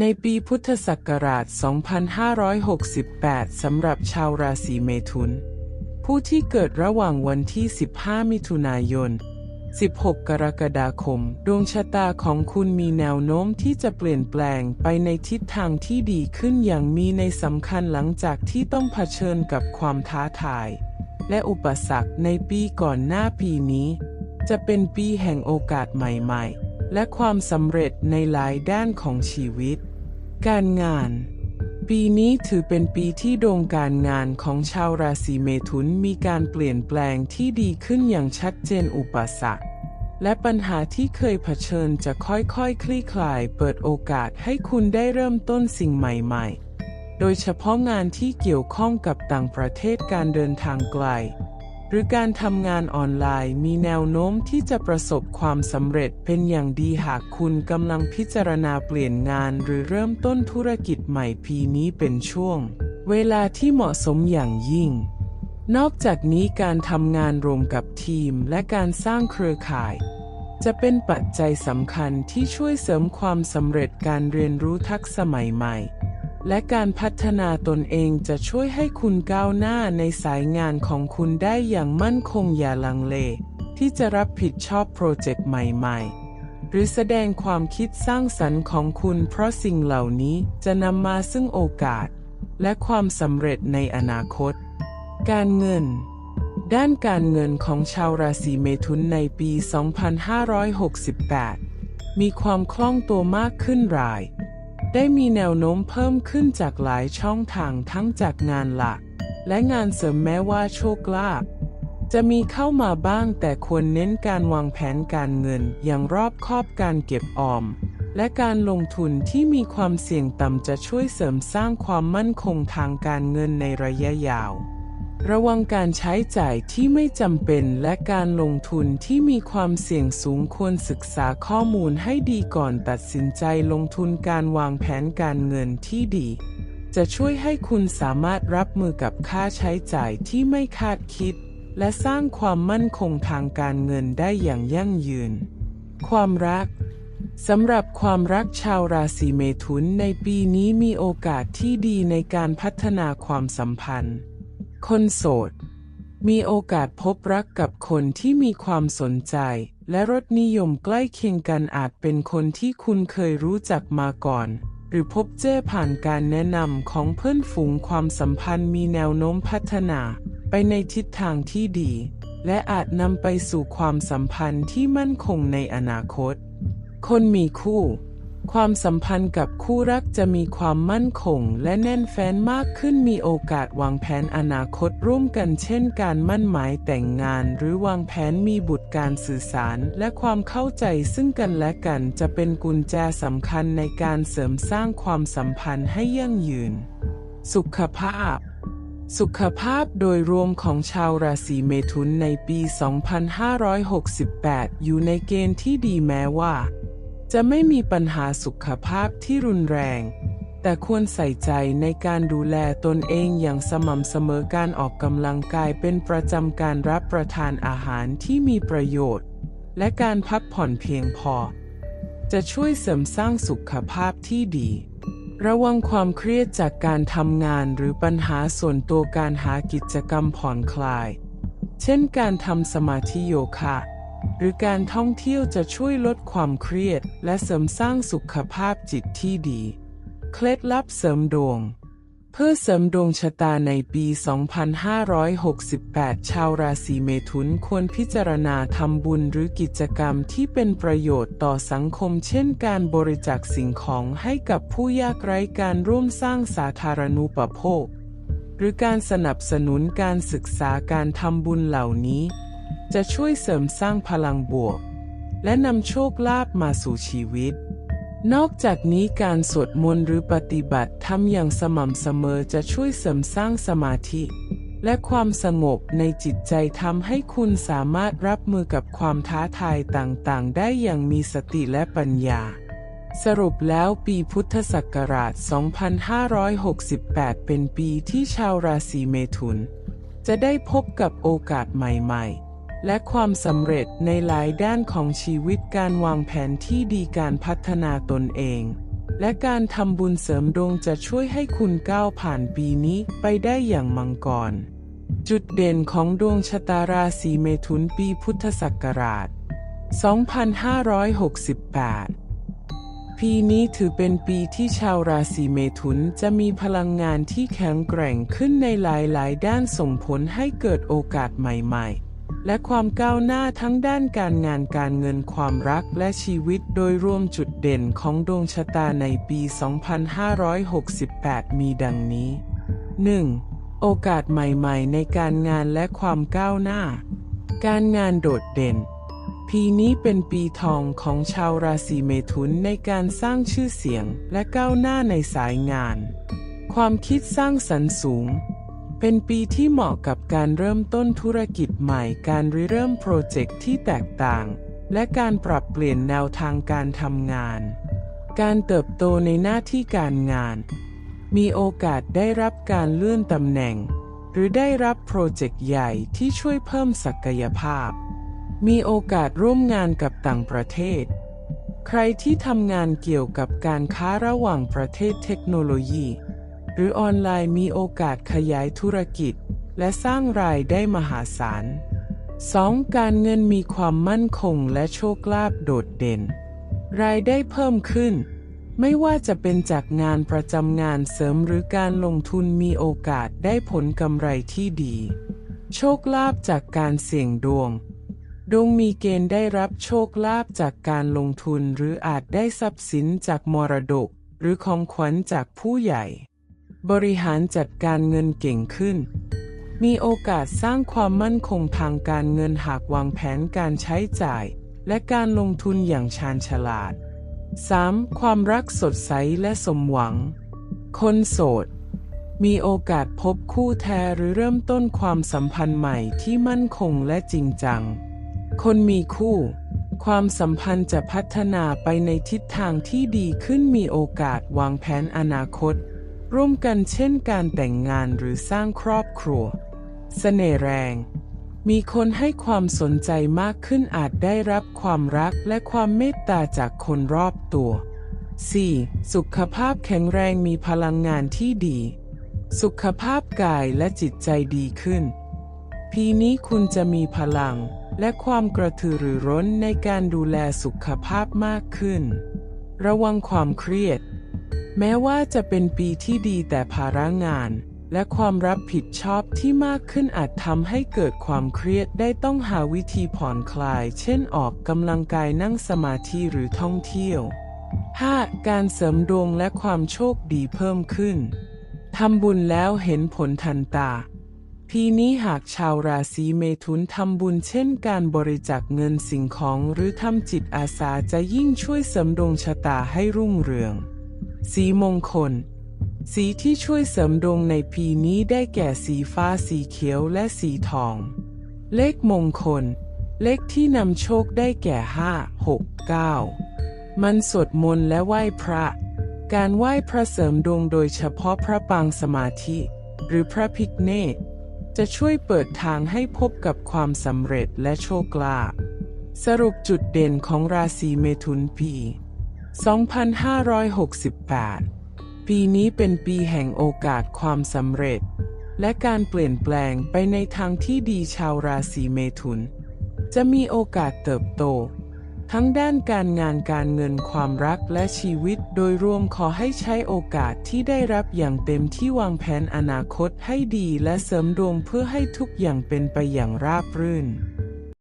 ในปีพุทธศักราช 2568 สำหรับชาวราศีเมถุน ผู้ที่เกิดระหว่างวันที่ 15 มิถุนายน 16 กรกฎาคม ดวงชะตาของคุณมีแนวโน้มที่จะเปลี่ยนแปลงไปในทิศทางที่ดีขึ้นอย่างมีในสำคัญหลังจากที่ต้องเผชิญกับความท้าทาย และอุปสรรคในปีก่อนหน้าปีนี้ จะเป็นปีแห่งโอกาสใหม่ ๆ และความสำเร็จในหลายด้านของชีวิต การงาน ปีนี้ถือเป็นปีที่ดวงการงานของชาวราศีเมถุนมีการเปลี่ยนแปลงที่ดีขึ้นอย่างชัดเจนอุปสรรค และปัญหาที่เคยเผชิญจะค่อยๆคคลี่คลาย เปิดโอกาสให้คุณได้เริ่มต้นสิ่งใหม่ๆ โดยเฉพาะงานที่เกี่ยวข้องกับต่างประเทศการเดินทางไกล หรือการทำงานออนไลน์มีแนวโน้มที่จะประสบความสำเร็จเป็นอย่างดีหากคุณกำลังพิจารณาเปลี่ยนงานหรือเริ่มต้นธุรกิจใหม่ปีนี้เป็นช่วง เวลาที่เหมาะสมอย่างยิ่ง นอกจากนี้การทำงานรวมกับทีมและการสร้างเครือข่าย จะเป็นปัจจัยสำคัญที่ช่วยเสริมความสำเร็จการเรียนรู้ทักษะใหม่ๆ และการพัฒนาตนเองจะช่วยให้คุณก้าวหน้าในสายงานของคุณได้อย่างมั่นคงอย่าลังเล ที่จะรับผิดชอบโปรเจกต์ใหม่ๆ หรือแสดงความคิดสร้างสรรค์ของคุณเพราะสิ่งเหล่านี้จะนำมาซึ่งโอกาส และความสำเร็จในอนาคต การเงิน ด้านการเงินของชาวราศีเมถุนในปี 2568 มีความคล่องตัวมากขึ้นราย ได้มีแนวโน้มเพิ่มขึ้นจากหลายช่องทางทั้งจากงานหลัก และงานเสริมแม้ว่าโชคลาภจะมีเข้ามาบ้างแต่ควรเน้นการวางแผนการเงินอย่างรอบคอบการเก็บออม และการลงทุนที่มีความเสี่ยงต่ำจะช่วยเสริมสร้างความมั่นคงทางการเงินในระยะยาว ระวังการใช้จ่ายที่ไม่จำเป็นและการลงทุนที่มีความเสี่ยงสูงควรศึกษาข้อมูลให้ดีก่อนตัดสินใจลงทุนการวางแผนการเงินที่ดี จะช่วยให้คุณสามารถรับมือกับค่าใช้จ่ายที่ไม่คาดคิด และสร้างความมั่นคงทางการเงินได้อย่างยั่งยืน ความรักสำหรับความรักชาวราศีเมถุนในปีนี้มีโอกาสที่ดีในการพัฒนาความสัมพันธ์ คนโสด มีโอกาสพบรักกับคนที่มีความสนใจ และรสนิยมใกล้เคียงกันอาจเป็นคนที่คุณเคยรู้จักมาก่อน หรือพบเจอผ่านการแนะนำของเพื่อนฝูงความสัมพันธ์มีแนวโน้มพัฒนา ไปในทิศทางที่ดี และอาจนำไปสู่ความสัมพันธ์ที่มั่นคงในอนาคต คนมีคู่ ความสัมพันธ์กับคู่รักจะมีความมั่นคงและแน่นแฟ้นมากขึ้นมีโอกาสวางแผนอนาคตร่วมกันเช่นการมั่นหมายแต่งงาน หรือวางแผนมีบุตรการสื่อสาร และความเข้าใจซึ่งกันและกันจะเป็นกุญแจสำคัญในการเสริมสร้างความสัมพันธ์ให้ยั่งยืน สุขภาพสุขภาพโดยรวมของชาวราศีเมถุนในปี 2568 อยู่ในเกณฑ์ที่ดีแม้ว่า จะไม่มีปัญหาสุขภาพที่รุนแรง แต่ควรใส่ใจในการดูแลตนเองอย่างสม่ำเสมอการออกกำลังกายเป็นประจำการรับประทานอาหารที่มีประโยชน์ และการพักผ่อนเพียงพอ จะช่วยเสริมสร้างสุขภาพที่ดี ระวังความเครียดจากการทำงานหรือปัญหาส่วนตัวการหากิจกรรมผ่อนคลาย เช่นการทำสมาธิโยคะ หรือการท่องเที่ยวจะช่วยลดความเครียด และเสริมสร้างสุขภาพจิตที่ดี เคล็ดลับเสริมดวง เพื่อเสริมดวงชะตาในปี 2568 ชาวราศีเมถุนควรพิจารณาทำบุญหรือกิจกรรมที่เป็นประโยชน์ต่อสังคม เช่นการบริจาคสิ่งของให้กับผู้ยากไร้การร่วมสร้างสาธารณูปโภค หรือการสนับสนุนการศึกษาการทำบุญเหล่านี้ จะช่วยเสริมสร้างพลังบวก และนำโชคลาภมาสู่ชีวิต นอกจากนี้การสวดมนต์หรือปฏิบัติทำอย่างสม่ำเสมอจะช่วยเสริมสร้างสมาธิ และความสงบในจิตใจทำให้คุณสามารถรับมือกับความท้าทายต่างๆ ได้อย่างมีสติและปัญญาสรุปแล้วปีพุทธศักราช 2568 เป็นปีที่ชาวราศีเมถุน จะได้พบกับโอกาสใหม่ๆ และความสำเร็จในหลายด้านของชีวิตการวางแผนที่ดีการพัฒนาตนเอง และการทำบุญเสริมดวงจะช่วยให้คุณก้าวผ่านปีนี้ไปได้อย่างมังกร จุดเด่นของดวงชะตาราศีเมถุนปีพุทธศักราช 2568 ปีนี้ถือเป็นปีที่ชาวราศีเมถุนจะมีพลังงานที่แข็งแกร่งขึ้นในหลายๆ ด้านส่งผลให้เกิดโอกาสใหม่ ๆ และความก้าวหน้าทั้งด้านการงานการเงินความรักและชีวิตโดยรวมจุดเด่นของดวงชะตาในปี 2568 มีดังนี้ 1. โอกาสใหม่ๆ ในการงานและความก้าวหน้า การงานโดดเด่น ปีนี้เป็นปีทองของชาวราศีเมถุนในการสร้างชื่อเสียงและก้าวหน้าในสายงาน ความคิดสร้างสรรค์สูง เป็นปีที่เหมาะกับการเริ่มต้นธุรกิจใหม่ การริเริ่มโปรเจกต์ที่แตกต่าง และการปรับเปลี่ยนแนวทางการทำงาน การเติบโตในหน้าที่การงาน มีโอกาสได้รับการเลื่อนตำแหน่ง หรือได้รับโปรเจกต์ใหญ่ที่ช่วยเพิ่มศักยภาพ มีโอกาสร่วมงานกับต่างประเทศ ใครที่ทำงานเกี่ยวกับการค้าระหว่างประเทศเทคโนโลยี รือออนไลน์มีโอกาสขยายธุรกิจ และสร้างรายได้มหาศาล 2. การเงินมีความมั่นคงและโชคลาภโดดเด่น รายได้เพิ่มขึ้น ไม่ว่าจะเป็นจากงานประจำงานเสริมหรือการลงทุนมีโอกาสได้ผลกำไรที่ดี โชคลาภจากการเสี่ยงดวง ดวงมีเกณฑ์ได้รับโชคลาภจากการลงทุนหรืออาจได้ทรัพย์สินจากมรดก หรือของขวัญจากผู้ใหญ่ บริหารจัดการเงินเก่งขึ้น มีโอกาสสร้างความมั่นคงทางการเงินหากวางแผนการใช้จ่าย และการลงทุนอย่างชาญฉลาด 3. ความรักสดใสและสมหวัง คนโสด มีโอกาสพบคู่แท้หรือเริ่มต้นความสัมพันธ์ใหม่ที่มั่นคงและจริงจัง คนมีคู่ ความสัมพันธ์จะพัฒนาไปในทิศทางที่ดีขึ้นมีโอกาสวางแผนอนาคต ร่วมกันเช่นการแต่งงานหรือสร้างครอบครัวเสน่ห์แรง มีคนให้ความสนใจมากขึ้นอาจได้รับความรักและความเมตตาจากคนรอบตัว 4. สุขภาพแข็งแรงมีพลังงานที่ดี สุขภาพกายและจิตใจดีขึ้น ปีนี้คุณจะมีพลังและความกระตือรือร้นในการดูแลสุขภาพมากขึ้น ระวังความเครียด แม้ว่าจะเป็นปีที่ดีแต่ภาระงาน และความรับผิดชอบที่มากขึ้นอาจทำให้เกิดความเครียดได้ต้องหาวิธีผ่อนคลาย เช่นออกกำลังกายนั่งสมาธิหรือท่องเที่ยว 5. การเสริมดวงและความโชคดีเพิ่มขึ้นทำบุญแล้วเห็นผลทันตาปีนี้หากชาวราศีเมถุนทำบุญเช่นการบริจาคเงินสิ่งของหรือทำจิตอาสาจะยิ่งช่วยเสริมดวงชะตาให้รุ่งเรือง สีมงคล สีที่ช่วยเสริมดวงในปีนี้ได้แก่สีฟ้าสีเขียวและสีทอง เลขมงคล เลขที่นำโชคได้แก่5 6 9มันสวดมนต์และไหว้พระ การไหว้พระเสริมดวงโดยเฉพาะพระปางสมาธิ หรือพระพิกเนตจะช่วยเปิดทางให้พบกับความสำเร็จและโชคลาภสรุปจุดเด่นของราศีเมถุนปี 2568 ปีนี้เป็นปีแห่งโอกาสความสำเร็จ และการเปลี่ยนแปลงไปในทางที่ดีชาวราศีเมถุน จะมีโอกาสเติบโต ทั้งด้านการงานการเงินความรักและชีวิตโดยรวมขอให้ใช้โอกาสที่ได้รับอย่างเต็มที่วางแผนอนาคตให้ดีและเสริมดวงเพื่อให้ทุกอย่างเป็นไปอย่างราบรื่น